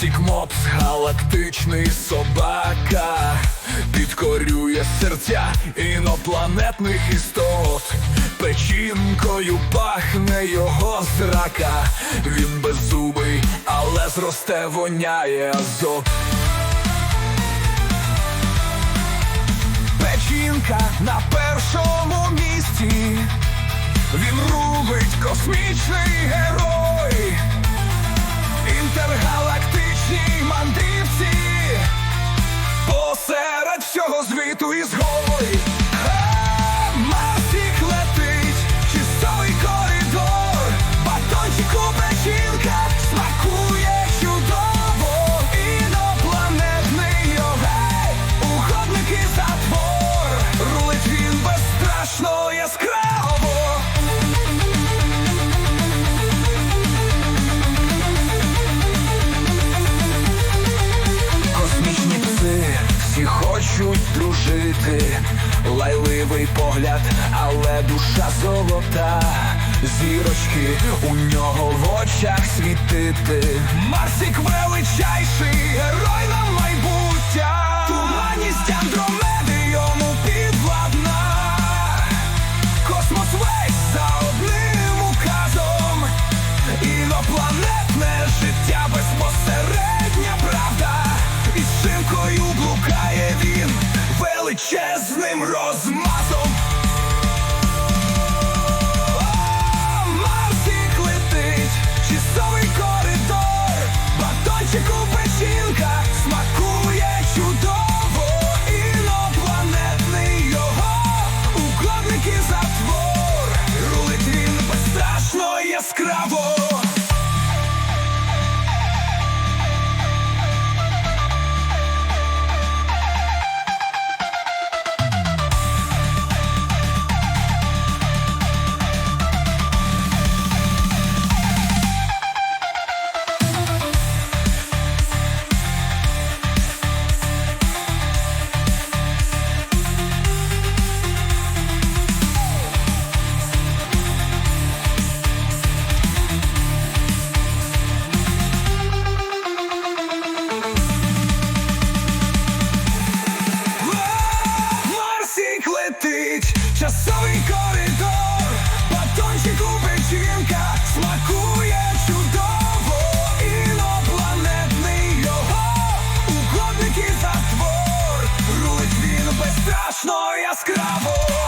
Снопс, галактичний собака, підкорює серця інопланетних істот. Печінкою пахне його зрака. Він беззубий, але зросте воняє азот. Печінка на першому місці. Він рубить космічний герой. Всього звіту дружити, лайливий погляд, але душа золота, зірочки у нього в очах світити. Марсик величайший, герой нам майбуття, величезним розмазом. часовий коридор, батончику печінка смакує чудово, інопланетний його. Угодник і затвор, рулить він безстрашно яскраво.